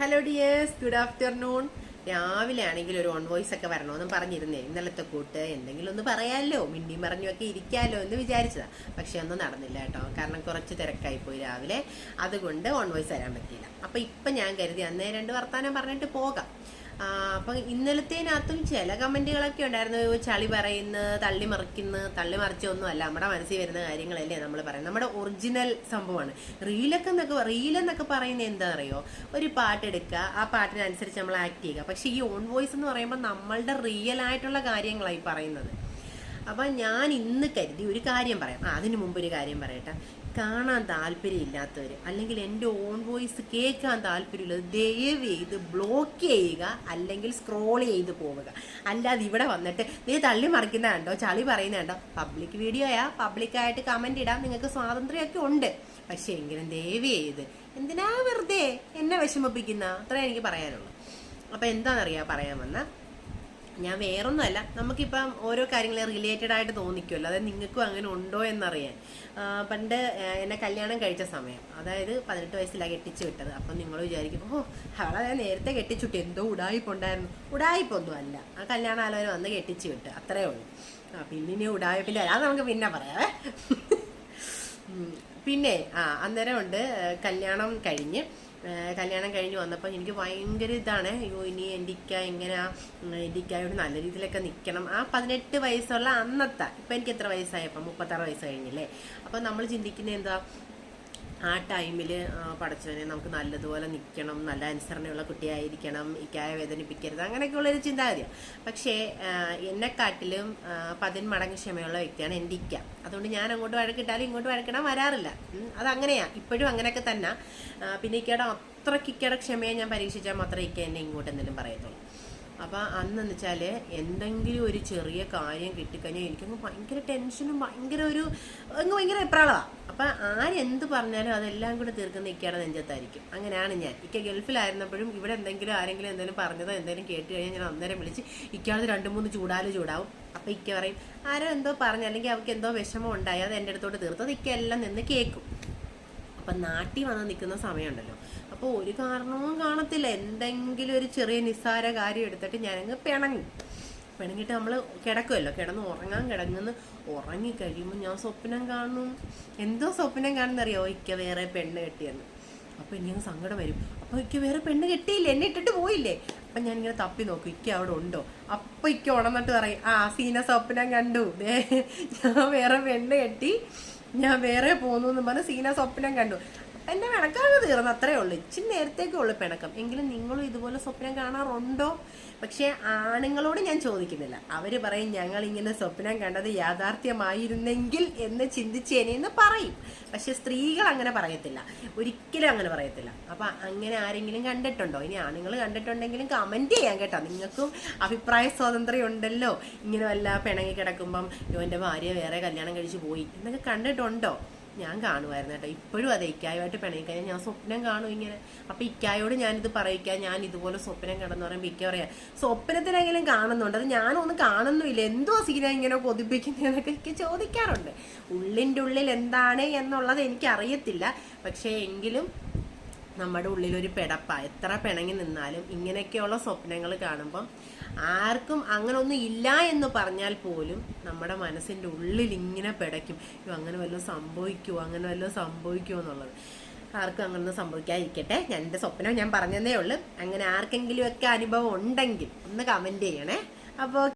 Hello dears good afternoon രാവിലെ ആണെങ്കിൽ ഒരു ഓൺ വോയിസ് ഒക്കെ വരണമെന്ന് പറഞ്ഞിരുന്നേ. ഇന്നലത്തെ കൂട്ട് എന്തെങ്കിലും ഒന്ന് പറയാമല്ലോ മിണ്ടിയും പറഞ്ഞുമൊക്കെ ഇരിക്കാമല്ലോ എന്ന് വിചാരിച്ചതാ. പക്ഷെ ഒന്നും നടന്നില്ല കേട്ടോ. കാരണം കുറച്ച് തിരക്കായിപ്പോയി രാവിലെ. അതുകൊണ്ട് ഓൺ വോയിസ് വരാൻ പറ്റിയില്ല. അപ്പോൾ ഇപ്പം ഞാൻ കരുതി അന്നേ രണ്ട് വർത്തമാനം പറഞ്ഞിട്ട് പോകാം. അപ്പൊ ഇന്നലത്തേനകത്തും ചില കമന്റുകളൊക്കെ ഉണ്ടായിരുന്നു. ചളി പറയുന്നു തള്ളി മറിക്കുന്ന തള്ളി മറിച്ചൊന്നുമല്ല. നമ്മുടെ മനസ്സിൽ വരുന്ന കാര്യങ്ങളല്ലേ നമ്മൾ പറയുന്നത്. നമ്മുടെ ഒറിജിനൽ സംഭവമാണ്. റീലൊക്കെ എന്നൊക്കെ റീലെന്നൊക്കെ പറയുന്നത് എന്താ അറിയോ? ഒരു പാട്ടെടുക്കുക ആ പാട്ടിനനുസരിച്ച് നമ്മൾ ആക്ട് ചെയ്യുക. പക്ഷെ ഈ ഓൺ വോയിസ് എന്ന് പറയുമ്പോൾ നമ്മളുടെ റിയൽ ആയിട്ടുള്ള കാര്യങ്ങളായി പറയുന്നത്. അപ്പൊ ഞാൻ ഇന്ന് കരുതി ഒരു കാര്യം പറയാം. ആ, അതിനു മുമ്പ് ഒരു കാര്യം പറയട്ടെ. കാണാൻ താല്പര്യമില്ലാത്തവർ അല്ലെങ്കിൽ എന്റെ ഓൺ വോയിസ് കേൾക്കാൻ താല്പര്യമുള്ളത് ദയവ് ചെയ്ത് ബ്ലോക്ക് ചെയ്യുക അല്ലെങ്കിൽ സ്ക്രോൾ ചെയ്ത് പോവുക. അല്ലാതെ ഇവിടെ വന്നിട്ട് നീ തള്ളി മറിക്കുന്ന കണ്ടോ? ചളി പറയുന്ന കണ്ടോ? പബ്ലിക് വീഡിയോയാ പബ്ലിക്കായിട്ട് കമന്റ് ഇടാൻ നിങ്ങൾക്ക് സ്വാതന്ത്ര്യമൊക്കെ ഉണ്ട്. പക്ഷേ എങ്കിലും ദയവ് ചെയ്ത് എന്തിനാ വെറുതെ എന്നെ വിഷമിപ്പിക്കുന്ന? അത്രേ എനിക്ക് പറയാനുള്ളൂ. അപ്പോൾ എന്താണെന്നറിയാ പറയാൻ വന്ന? ഞാൻ വേറൊന്നുമല്ല നമുക്കിപ്പം ഓരോ കാര്യങ്ങളെ റിലേറ്റഡ് ആയിട്ട് തോന്നിക്കുമല്ലോ അതായത് നിങ്ങൾക്കും അങ്ങനെ ഉണ്ടോ എന്നറിയാൻ. പണ്ട് എന്നെ കല്യാണം കഴിച്ച സമയം. അതായത് പതിനെട്ട് വയസ്സിലാണ് കെട്ടിച്ചു വിട്ടത്. അപ്പം നിങ്ങൾ വിചാരിക്കും ഓ അവളെ നേരത്തെ കെട്ടിച്ചുട്ടി എന്തോ ഉടായിപ്പുണ്ടായിരുന്നു. ഉടായിപ്പൊന്നും അല്ല. ആ കല്യാണ ആലോചന വന്ന് കെട്ടിച്ചു വിട്ട്. അത്രേ ഉള്ളൂ. ആ പിന്നെ ഇനി ഉടായിപ്പിന്റെ അത് നമുക്ക് പിന്നെ പറയാവേ പിന്നെ ആ അന്നേരം ഉണ്ട് കല്യാണം കഴിഞ്ഞ് കല്യാണം കഴിഞ്ഞ് വന്നപ്പോൾ എനിക്ക് ഭയങ്കര ഇതാണ്. അയ്യോ ഇനി എന്റെ ഇക്ക എങ്ങനെയാ ഉം, നല്ല രീതിയിലൊക്കെ നിൽക്കണം ആ പതിനെട്ട് വയസ്സുള്ള അന്നത്തെ ഇപ്പം എനിക്ക് എത്ര വയസ്സായപ്പോൾ മുപ്പത്താറ് വയസ്സ് കഴിഞ്ഞില്ലേ? അപ്പം നമ്മൾ ചിന്തിക്കുന്നത് എന്താ ആ ടൈമിൽ പഠിച്ചവനെ നമുക്ക് നല്ലതുപോലെ നിൽക്കണം നല്ല അനുസരണയുള്ള കുട്ടിയായിരിക്കണം ഇക്കായ വേദനിപ്പിക്കരുത് അങ്ങനെയൊക്കെയുള്ളൊരു ചിന്താഗതിയാണ് പക്ഷേ എന്നെക്കാട്ടിലും പതിന്മടങ്ങ് ക്ഷമയുള്ള വ്യക്തിയാണ് എന്റെ ഇക്ക. അതുകൊണ്ട് ഞാൻ അങ്ങോട്ട് വഴക്കിട്ടാലും ഇങ്ങോട്ട് വഴക്കിടാൻ വരാറില്ല. അത് അതങ്ങനെയാ. ഇപ്പോഴും അങ്ങനെയൊക്കെ തന്നെ. പിന്നെ ഇക്കയുടെ അത്രയ്ക്ക് ഇക്കയുടെ ക്ഷമയെ ഞാൻ പരീക്ഷിച്ചാൽ മാത്രമേ ഇക്ക എന്നെ ഇങ്ങോട്ട് എന്തെങ്കിലും പറയത്തുള്ളൂ. അപ്പം അന്നെന്ന് വെച്ചാൽ എന്തെങ്കിലും ഒരു ചെറിയ കാര്യം കിട്ടിക്കഴിഞ്ഞാൽ എനിക്കങ്ങ് ഭയങ്കര ടെൻഷനും ഭയങ്കര ഒരു അങ്ങ് ഭയങ്കര എപ്രാളമാണ് അപ്പം ആരെന്ത് പറഞ്ഞാലും അതെല്ലാം കൂടെ തീർക്കുന്ന ഇക്കയുടെ നെഞ്ചത്തായിരിക്കും. അങ്ങനെയാണ് ഞാൻ. ഇക്ക ഗൾഫിലായിരുന്നപ്പോഴും ഇവിടെ എന്തെങ്കിലും ആരെങ്കിലും എന്തെങ്കിലും പറഞ്ഞതോ എന്തെങ്കിലും കേട്ട് കഴിഞ്ഞാൽ ഞാൻ അന്നേരം വിളിച്ച് ഇക്കയാളത് രണ്ട് മൂന്ന് ചൂടാൽ ചൂടാവും. അപ്പം ഇക്ക പറയും ആരോ എന്തോ പറഞ്ഞു അല്ലെങ്കിൽ അവർക്ക് എന്തോ വിഷമം ഉണ്ടായി അത് എന്റെ അടുത്തോട്ട് തീർത്തത് ഇക്ക എല്ലാം നിന്ന് കേൾക്കും അപ്പം നാട്ടിൽ വന്ന് നിൽക്കുന്ന സമയമുണ്ടല്ലോ. അപ്പോൾ ഒരു കാരണവും കാണത്തില്ല. എന്തെങ്കിലും ഒരു ചെറിയ നിസ്സാര കാര്യം എടുത്തിട്ട് ഞാനങ്ങ് പിണങ്ങും. പിണങ്ങിയിട്ട് നമ്മൾ കിടക്കുമല്ലോ കിടന്ന് ഉറങ്ങാൻ കിടങ്ങുന്ന ഉറങ്ങി കഴിയുമ്പോൾ ഞാൻ സ്വപ്നം കാണുന്നു എന്തോ സ്വപ്നം കാണുന്നറിയോ? ഇക്ക വേറെ പെണ്ണ് കെട്ടിയെന്ന്. അപ്പോൾ എനിക്ക് സങ്കടം വരും. അപ്പോൾ ഇക്ക വേറെ പെണ്ണ് കെട്ടിയില്ല? എന്നെ ഇട്ടിട്ട് പോയില്ലേ? അപ്പം ഞാനിങ്ങനെ തപ്പി നോക്കും. ഇക്ക അവിടെ ഉണ്ടോ? അപ്പം ഇക്ക ഉണന്നിട്ട് പറയും ആ സീന സ്വപ്നം കണ്ടു. ഞാൻ വേറെ പെണ്ണ് കെട്ടി ഞാൻ വേറെ പോന്നു എന്ന് പറഞ്ഞ് സീന സ്വപ്നം കണ്ടു. എന്റെ പിണക്കമൊക്കെ തീർന്നു അത്രേ ഉള്ളൂ. ഇച്ചിരി നേരത്തേക്കേ ഉള്ളൂ പിണക്കം. എങ്കിലും നിങ്ങളും ഇതുപോലെ സ്വപ്നം കാണാറുണ്ടോ? പക്ഷേ ആണുങ്ങളോട് ഞാൻ ചോദിക്കുന്നില്ല. അവർ പറയും ഞങ്ങൾ ഇങ്ങനെ സ്വപ്നം കണ്ടത് യാഥാർത്ഥ്യമായിരുന്നെങ്കിൽ എന്ന് ചിന്തിച്ചേനെന്ന് പറയും. പക്ഷെ സ്ത്രീകൾ അങ്ങനെ പറയത്തില്ല. ഒരിക്കലും അങ്ങനെ പറയത്തില്ല. അപ്പൊ അങ്ങനെ ആരെങ്കിലും കണ്ടിട്ടുണ്ടോ? ഇനി ആണുങ്ങൾ കണ്ടിട്ടുണ്ടെങ്കിലും കമന്റ് ചെയ്യാൻ കേട്ടോ. നിങ്ങൾക്കും അഭിപ്രായ സ്വാതന്ത്ര്യം ഉണ്ടല്ലോ. ഇങ്ങനെ വല്ല പിണങ്ങി കിടക്കുമ്പം "അയ്യോ, എന്റെ ഭാര്യ വേറെ കല്യാണം കഴിച്ചു പോയി. എന്നൊക്കെ കണ്ടിട്ടുണ്ടോ? ഞാൻ കാണുമായിരുന്നു കേട്ടോ. ഇപ്പോഴും അതെ ഇക്കായുമായിട്ട് പിണയിക്കാൻ ഞാൻ സ്വപ്നം കാണും ഇങ്ങനെ. അപ്പം ഇക്കായോട് ഞാനിത് പറയിക്കാം. ഞാൻ ഇതുപോലെ സ്വപ്നം കണ്ടെന്ന് പറയുമ്പോൾ ഇക്ക പറയാം സ്വപ്നത്തിനെങ്കിലും കാണുന്നുണ്ട്. അത് ഞാനൊന്നും കാണുന്നുമില്ല. എന്തോ സീന ഇങ്ങനെ കൊതിപ്പിക്കുന്നതെന്നൊക്കെ എനിക്ക് ചോദിക്കാറുണ്ട്. ഉള്ളിന്റെ ഉള്ളിൽ എന്താണ് എന്നുള്ളത് എനിക്കറിയത്തില്ല. പക്ഷേ എങ്കിലും നമ്മുടെ ഉള്ളിലൊരു പിടപ്പ. എത്ര പിണങ്ങി നിന്നാലും ഇങ്ങനെയൊക്കെയുള്ള സ്വപ്നങ്ങൾ കാണുമ്പം ആർക്കും അങ്ങനെ ഒന്നും ഇല്ല എന്ന് പറഞ്ഞാൽ പോലും നമ്മുടെ മനസ്സിന്റെ ഉള്ളിൽ ഇങ്ങനെ പിടയ്ക്കും. അങ്ങനെ വല്ലതും സംഭവിക്കുമോ അങ്ങനെ വല്ലതും സംഭവിക്കുമോ എന്നുള്ളത്. ആർക്കും അങ്ങനെ ഒന്നും സംഭവിക്കാതിരിക്കട്ടെ. ഞാൻ എന്റെ സ്വപ്നം ഞാൻ പറഞ്ഞതേ ഉള്ളൂ. അങ്ങനെ ആർക്കെങ്കിലുമൊക്കെ അനുഭവം ഉണ്ടെങ്കിൽ ഒന്ന് കമന്റ് ചെയ്യണേ. അപ്പോൾ